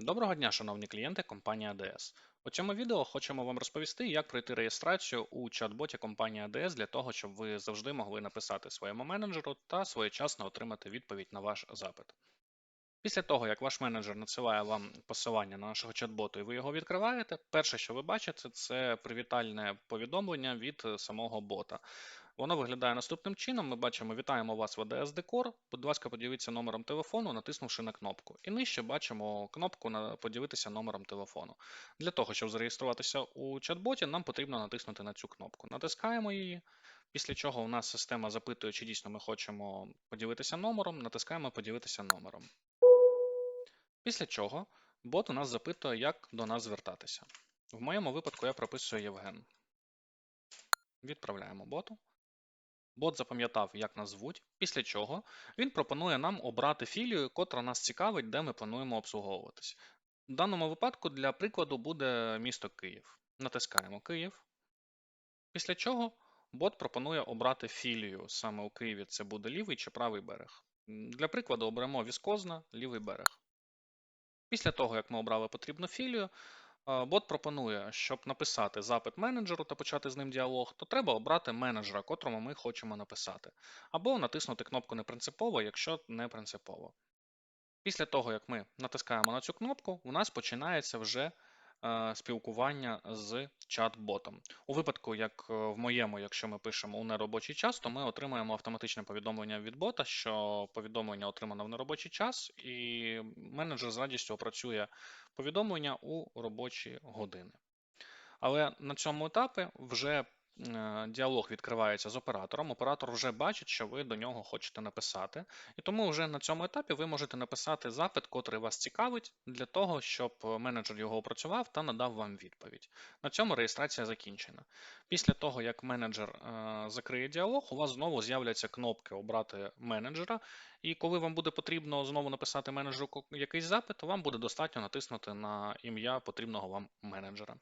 Доброго дня, шановні клієнти компанії ADS. У цьому відео хочемо вам розповісти, як пройти реєстрацію у чат-боті компанії ADS для того, щоб ви завжди могли написати своєму менеджеру та своєчасно отримати відповідь на ваш запит. Після того, як ваш менеджер надсилає вам посилання на нашого чат-боту і ви його відкриваєте, перше, що ви бачите, це привітальне повідомлення від е, самого бота. Воно виглядає наступним чином. Ми бачимо Вітаємо вас в ADS Decor. Будь ласка, поділіться номером телефону, натиснувши на кнопку. І нижче бачимо кнопку поділитися номером телефону. Для того, щоб зареєструватися у чат-боті, нам потрібно натиснути на цю кнопку. Натискаємо її. Після чого у нас система запитує, чи дійсно ми хочемо поділитися номером, натискаємо поділитися номером. Після чого бот у нас запитує, як до нас звертатися. В моєму випадку я прописую Євген. Відправляємо боту. Бот запам'ятав, як нас звуть, після чого він пропонує нам обрати філію, котра нас цікавить, де ми плануємо обслуговуватись. В даному випадку, для прикладу, буде місто Київ. Натискаємо Київ. Після чого бот пропонує обрати філію. Саме у Києві це буде лівий чи правий берег. Для прикладу, оберемо Віскозна, лівий берег. Після того, як ми обрали потрібну філію, е, бот пропонує, щоб написати запит менеджеру та почати з ним діалог, то треба обрати менеджера, котрому ми хочемо написати, або натиснути кнопку «Непринципово», якщо не принципово. Після того, як ми натискаємо на цю кнопку, у нас починається вже спілкування з чат-ботом. У випадку, як е, в моєму, якщо ми пишемо у неробочий час, то ми отримаємо автоматичне повідомлення від бота, що повідомлення отримано в неробочий час, і менеджер з радістю опрацює повідомлення у робочі години. Але на цьому етапі вже е, діалог відкривається з оператором. Оператор вже бачить, що ви до нього хочете написати, і тому вже на цьому етапі ви можете написати запит, котрий вас цікавить, для того, щоб менеджер його опрацював та надав вам відповідь. На цьому реєстрація закінчена. Після того, як менеджер е, закриє діалог, у вас знову з'являться кнопки Обрати менеджера. І коли вам буде потрібно знову написати менеджеру якийсь запит, то вам буде достатньо натиснути на ім'я потрібного вам менеджера.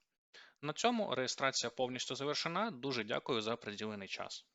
На цьому реєстрація повністю завершена. Дуже дякую за приділений час.